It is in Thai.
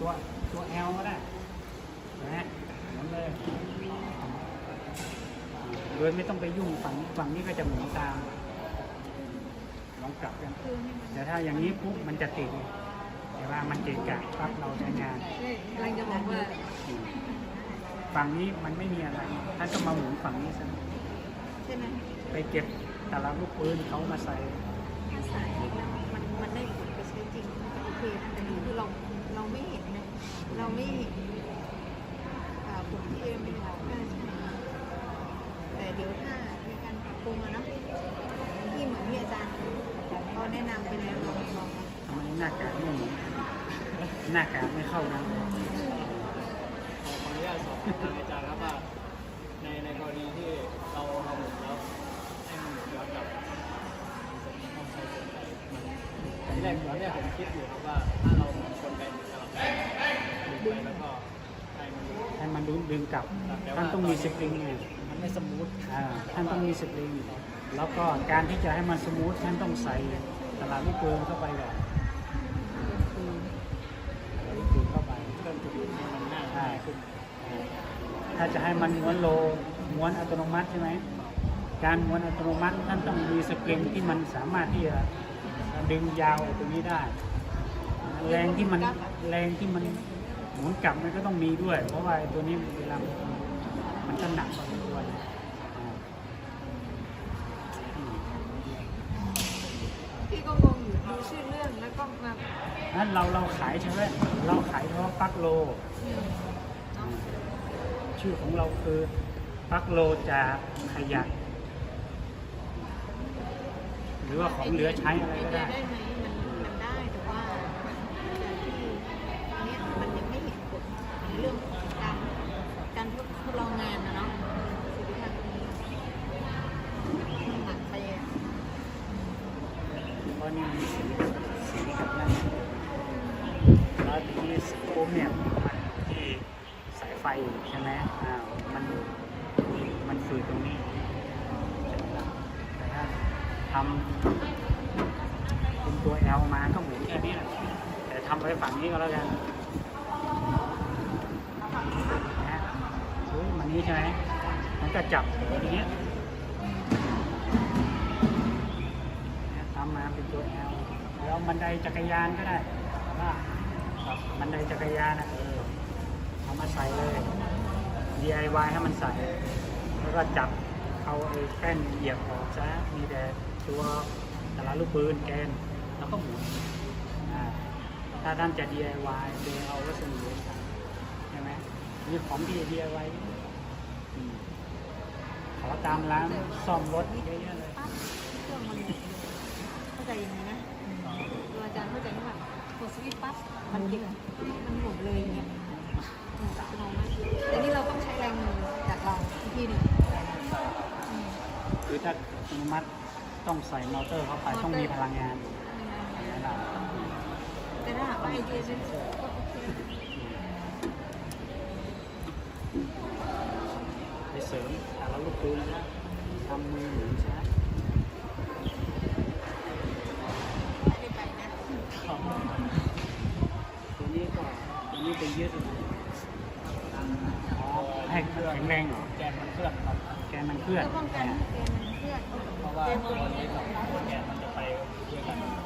ตัวตัวแอลก็ได้นะหมุนเลยโดยไม่ต้องไปยุ่งฝั่งฝั่งนี้ก็จะหมุนตามลองกลับกันคือให้มันแต่ถ้าอย่างนี้ปุ๊บมันจะติดแต่ว่ามันเกะกะปั๊บเราใช้งานกำลังจะบอกว่าอืมฝั่งนี้มันไม่มีอะไรท่านก็มาหมุนฝั่งนี้ซะใช่ไหมไปเก็บแต่ละลูกปืนเขามาใส่ถ้าใส่แล้วมันมันได้ผลไปใช้จริงมันก็โอเคนะแต่นี่คือเราเราไม่เห็นนะ เราไม่เห็นอ่าผลที่เอ็มเป็นหลักน่าใช่แต่เดี๋ยวถ้ามีการปรับปรุงอะเนาะที่เหมือนที่อาจารย์เขาแนะนำไปแล้วลองลองนะทำไมหน้ากากไม่หมุนหน้ากากไม่เข้านะขออนุญาตสอบถามอาจารย์ครับว่าในในกรณีที่เราเราหมุนแล้วให้มันหมุนย้อนกลับต้องใช้กลไกมันทีแรกตอนแรกผมคิดอยู่ครับว่า กลับ ท่านต้องมีสปริงไงมันไม่สมูทอ่าท่านต้องมีสปริงแล้วก็การที่จะให้มันสมูทท่านต้องใส่ตลาดลูกปืนเข้าไปก่อนใส่ลูกปืนเข้าไปเพิ่มจุดให้มันง่ายใช่ขึ้นถ้าจะให้มันม้วนโลม้วนอัตโนมัติใช่ไหมการม้วนอัตโนมัติท่านต้องมีสปริงที่มันสามารถที่จะดึงยาวไอ้ตัวนี้ได้ แรงที่มันแรงที่มัน หมุนกลับมันก็ต้องมีด้วย เพราะว่าไอ้ตัวนี้เวลามันมันก็หนักพอสมควรอ่าอืมพี่ก็งงอยู่ดูชื่อเรื่องแล้วก็มานั้นเราเราขายใช่ไหมเราขายเฉพาะปลั๊กโลอืมเนาะชื่อของเราคือปลั๊กโลจากขยะ หรือว่าของเหลือใช้อะไรก็ได้ได้ไหมมันมันได้แต่ว่าแต่ที่เนี้ยมันยังไม่เห็นผลในเรื่องของการการทดลองงานนะเนาะสิทธิภาพตรงนี้มันหนักไปอะ เพราะ นี่มันสีสีกับนั่นแล้วทีนี้สีปุ๊บเนี่ยมันที่สายไฟใช่ไหมอ้าวมันมันฝืดตรงนี้แต่ถ้าทำเป็นตัว L มาก็หมุนแค่นี้แหละแต่ทำไปฝั่งนี้ก็แล้วกันนะมันนี้ใช่ไหมมันก็จับอย่างเงี้ย มาเป็นตัว L แล้วบันไดจักรยานก็ได้ว่าบันไดจักรยานนะเออเอามาใส่เลย DIY ให้มันใส่ แล้วก็จับเอาไอ้แป้นเหยียบออกซะมีแต่ตัวแต่ละลูกปืนแกนแล้วก็หมุนถ้าท่านจะ DIY โดยเอาวัสดุใช่ไหมมีของที่ DIY ขอตามร้านซ่อมรถเยอะแยะเลย ปั๊บเครื่องมันเข้า ใจยังไงนะตัวอาจารย์เข้าใจว่าแบบกดสวิตช์ปั๊บมันเก็บมันหมุนเลยอย่างเงี้ยอืมอัตโนมัติแต่นี่เราต้องใช้แรงมือจากเราอีกทีหนึ่งอืมคือถ้าอนุมัติต้องใส่มอเตอร์เข้าไปต้องมีพลังงานนะครับแต่ถ้าหากว่าไอเดียเป็นก็โอเคไปเสริมแต่ละลูกปืนนะทำมือหมุนใช่ไหม ไม่ได้ไปนะ ของตัวนี้ก็ตัวนี้ไปยึดอ๋อให้แข็งแรงเหรอแกนมันเคลื่อนครับแกนมันเคลื่อน เพื่อป้องกันให้แกมันเคลื่อน เพราะว่าตัวนี้กับแกนมันจะไปด้วยกัน